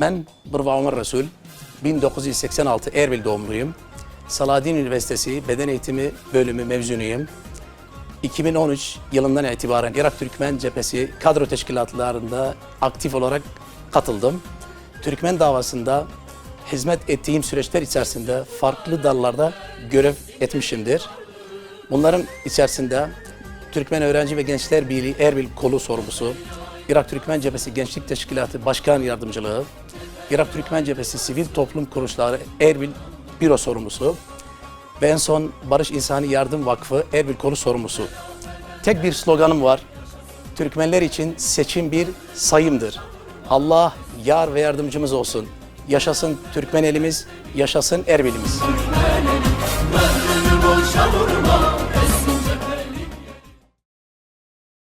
Ben Bırva Ömer Resul, 1986 Erbil doğumluyum. Saladin Üniversitesi Beden Eğitimi Bölümü mezunuyum. 2013 yılından itibaren Irak Türkmen Cephesi kadro teşkilatlarında aktif olarak katıldım. Türkmen davasında hizmet ettiğim süreçler içerisinde farklı dallarda görev etmişimdir. Bunların içerisinde Türkmen Öğrenci ve Gençler Birliği Erbil Kolu sorumlusu, Irak Türkmen Cephesi Gençlik Teşkilatı Başkan Yardımcılığı, Irak Türkmen Cephesi Sivil Toplum Kuruluşları Erbil Büro sorumlusu ve en son Barış İnsani Yardım Vakfı Erbil Kolu sorumlusu. Tek bir sloganım var. Türkmenler için seçim bir sayımdır. Allah yar ve yardımcımız olsun. Yaşasın Türkmen elimiz, yaşasın Erbil'imiz. Bol şavurma